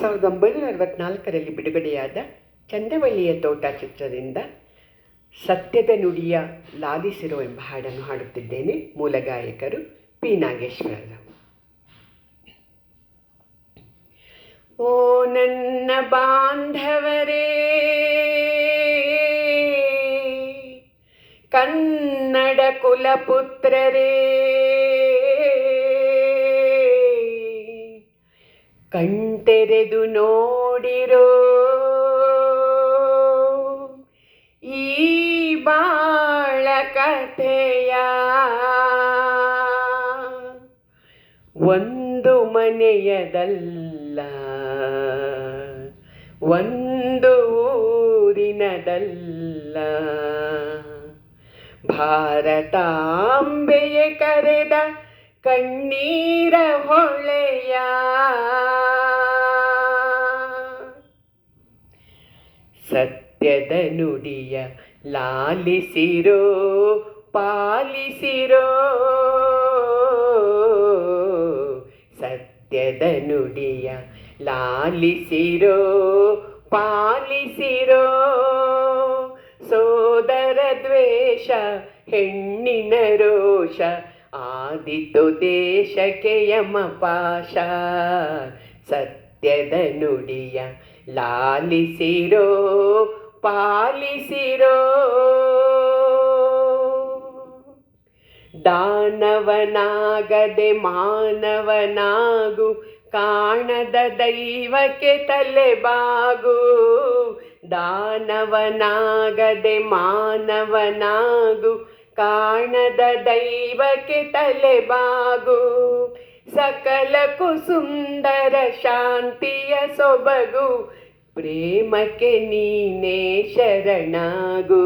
ಸಾವಿರದ ಒಂಬೈನೂರ ಅರವತ್ನಾಲ್ಕರಲ್ಲಿ ಬಿಡುಗಡೆಯಾದ ಚಂದವಳ್ಳಿಯ ತೋಟ ಚಿತ್ರದಿಂದ ಸತ್ಯದ ನುಡಿಯ ಲಾಲಿಸಿರೋ ಎಂಬ ಹಾಡನ್ನು ಹಾಡುತ್ತಿದ್ದೇನೆ ಮೂಲ ಗಾಯಕರು ಪಿ ನಾಗೇಶ್ವರ ಓ ನನ್ನ ಬಾಂಧವರೇ, ಕನ್ನಡ ಕುಲಪುತ್ರರೇ ಕಣ್ತೆರೆದು ನೋಡಿರೋ ಈ ಬಾಳ ಕಥೆಯ ಒಂದು ಮನೆಯದಲ್ಲ ಒಂದು ಊರಿನದಲ್ಲ. ಭಾರತಾಂಬೆಯ ಕರೆದ ಕಣ್ಣೀರ ಹೊಳೆಯ. ಸತ್ಯದ ನುಡಿಯ ಲಾಲಿಸಿರೋ ಪಾಲಿಸಿರೋ. ಸತ್ಯದ ನುಡಿಯ ಲಾಲಿಸಿರೋ ಪಾಲಿಸಿರೋ. ಸೋದರ ದ್ವೇಷ ಹೆಣ್ಣಿನ ರೋಷ ಆದಿತು ದೇಶಕ್ಕೆ ಯಮಪಾಶ ಸತ್ಯದ ನುಡಿಯ ಲಾಲಿಸಿರೋ ಪಾಲಿಸಿರೋ. ದಾನವನಾಗದೆ ಮಾನವನಾಗು ಕಾಣದ ದೈವಕ್ಕೆ ತಲೆಬಾಗು ದಾನವನಾಗದೆ ಮಾನವನಾಗು ಕಾಣದ ದೈವಕ್ಕೆ ತಲೆಬಾಗು ಸಕಲಕ್ಕೂ ಸುಂದರ ಶಾಂತಿಯ ಸೊಬಗು. ಪ್ರೇಮಕ್ಕೆ ನೀನೇ ಶರಣಾಗು.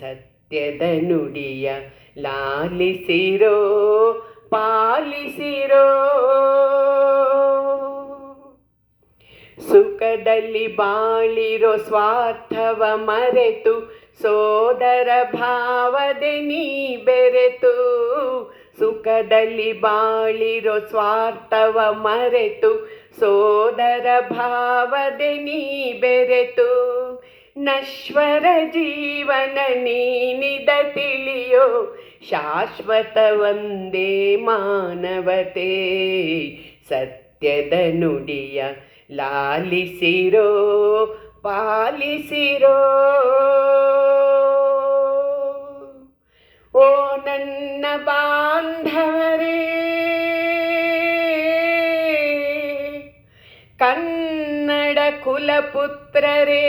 ಸತ್ಯದ ನುಡಿಯ ಲಾಲಿಸಿರೋ ಪಾಲಿಸಿರೋ. ಸುಖದಲ್ಲಿ ಬಾಳಿರೋ ಸ್ವಾರ್ಥವ ಮರೆತು, ಸೋದರ ಭಾವದೆ ನೀ ಬೆರೆತು. ಸುಖದಲ್ಲಿ ಬಾಳಿರೋ ಸ್ವಾರ್ಥವ ಮರೆತು, ಸೋದರ ಭಾವದೆ ನೀ ಬೆರೆತು. ನಶ್ವರ ಜೀವನ ನೀನಿದ ತಿಳಿಯೋ, ಶಾಶ್ವತ ಒಂದೇ ಮಾನವತೆ. ಸತ್ಯದ ಲಾಲಿಸಿರೋ ಪಾಲಿಸಿರೋ. ಓ ನನ್ನ ಬಾಂಧವರೇ ಕನ್ನಡ ಕುಲಪುತ್ರರೇ.